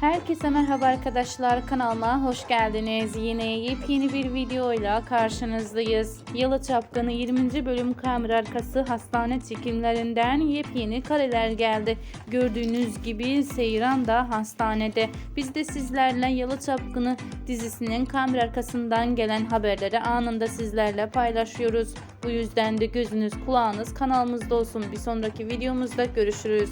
Herkese merhaba arkadaşlar kanalıma hoş geldiniz. Yine yepyeni bir videoyla karşınızdayız. Yalı Çapkını 20. bölüm kamera arkası hastane çekimlerinden yepyeni kareler geldi. Gördüğünüz gibi Seyran da hastanede. Biz de sizlerle Yalı Çapkını dizisinin kamera arkasından gelen haberleri anında sizlerle paylaşıyoruz. Bu yüzden de gözünüz kulağınız kanalımızda olsun. Bir sonraki videomuzda görüşürüz.